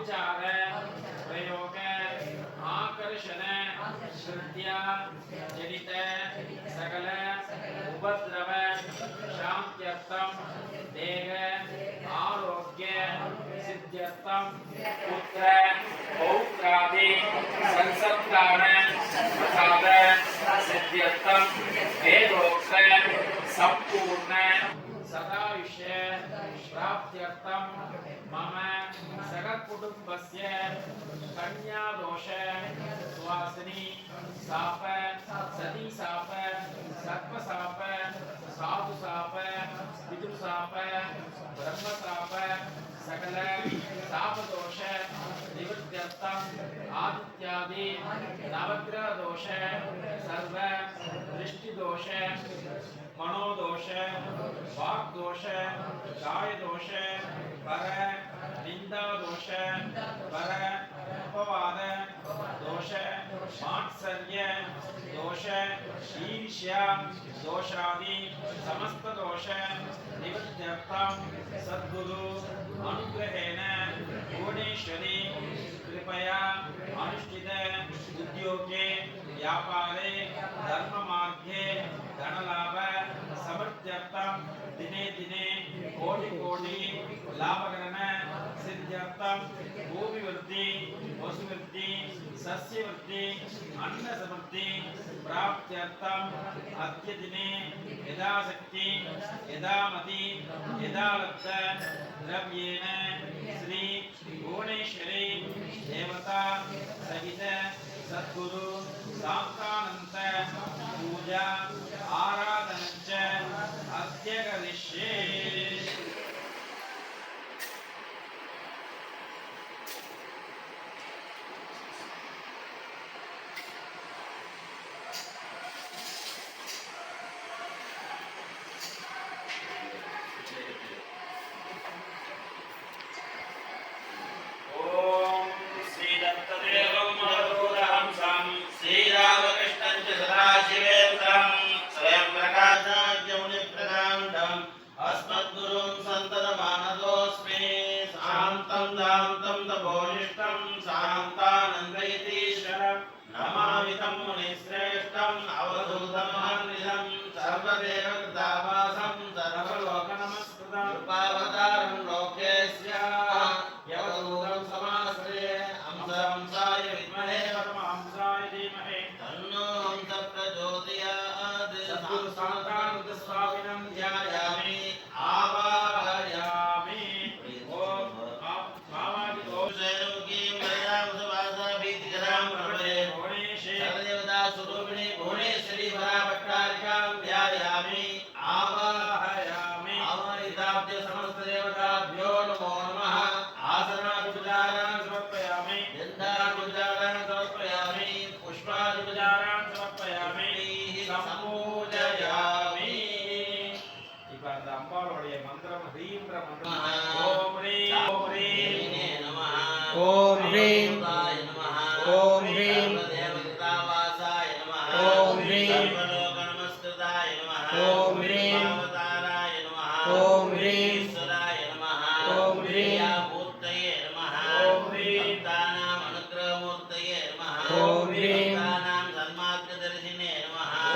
आविचार प्रयोग आकर्षण श्रद्धा जनित सकल उपद्रव शांत्यर्थम देह आरोग्य सिद्ध्यर्थम சாப சதி சாப சர்வ சாப சாது சாப பிது சாப பிரம்ம சாப சகல சாபதோஷ நிவர்த்தியர்த்தம் ஆதித்யாதி நவகிரகதோஷ சர்வ திருஷ்டிதோஷ மனோதோஷ வாக்தோஷ காயதோஷ பர நிந்தா தோஷ பர अपवाद दोष मात्सर्य, दोष ईर्ष्या दोषादि समस्त दोष निवृत्त्यर्थम सद्गुरु अनुग्रहेण, भुवनेश्वरी, कृपया अनुष्ठित उद्योगे, व्यापारे धर्म मार्गे धनलाभ समर्थ्यर्थम दिने दिने कोटि कोटि लाभकरण सिद्ध्यर्थम भूमि वृद्धि वसु वृद्धि सस्य वृद्धि अन्न समृद्धि प्राप्त्यर्थम अद्य दिने यदा शक्ति यदा मति यदा लब्ध द्रव्येण श्री भुवनेश्वरी, देवता सहित सद्गुरु शांतानंत पूजा। आसनादिपचारान् समर्पयामि गन्धादिपचारान् समर्पयामि पुष्पादिपचारान् समर्पयामि सम्पूजयामि இப்ப அந்த அம்பாளுடைய மந்திரம் ஹ்ரீன்ற மந்திரம் ஓம் ஹ்ரீம் ஓம் ஹ்ரீம் ஓம் ஹ்ரீம் ஓம் ஹ்ரீம்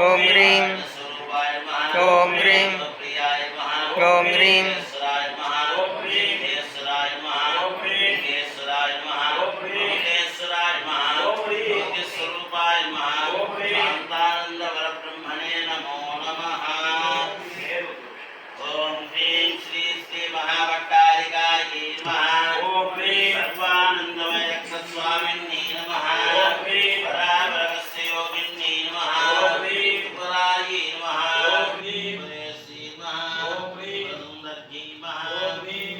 ॐ ह्रीं Amen.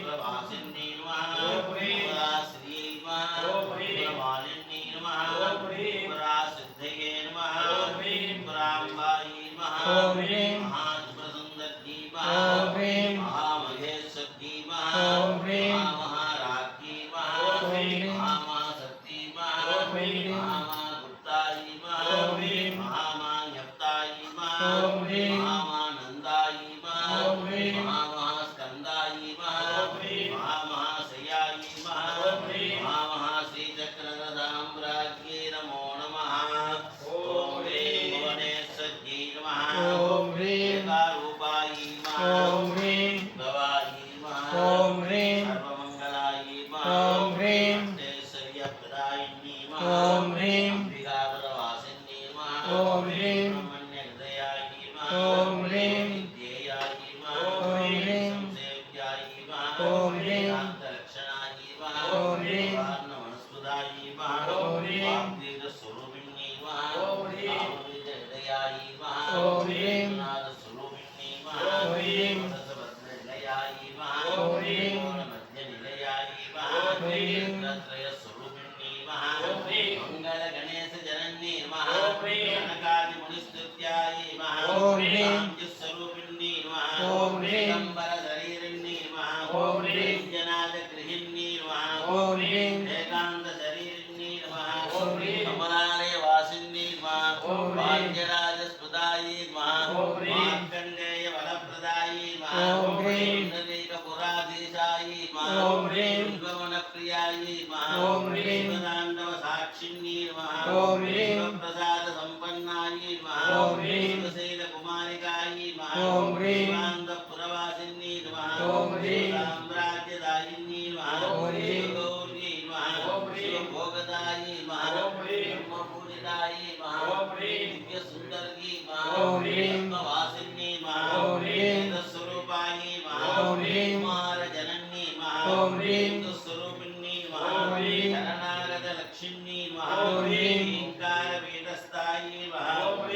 नमः प्रियायै नमः ॐ ह्रीं। साक्षिण्यै नमः ॐ ह्रीं। प्रसाद सम्पन्नायै नमः ॐ ह्रीं। शिवसेन कुमारिकायै नमः ॐ ह्रीं। पुरवासिन्यै नमः। ॐ ह्रीं। साम्राज्यदायिन्यै नमः। ॐ ह्रीं। गौर्यै नमः। ॐ ह्रीं। भोगदायै नमः। ॐ ह्रीं। ब्रह्मपूजितायै नमः। ॐ ह्रीं। दिव्यसुन्दरी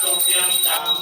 confianza.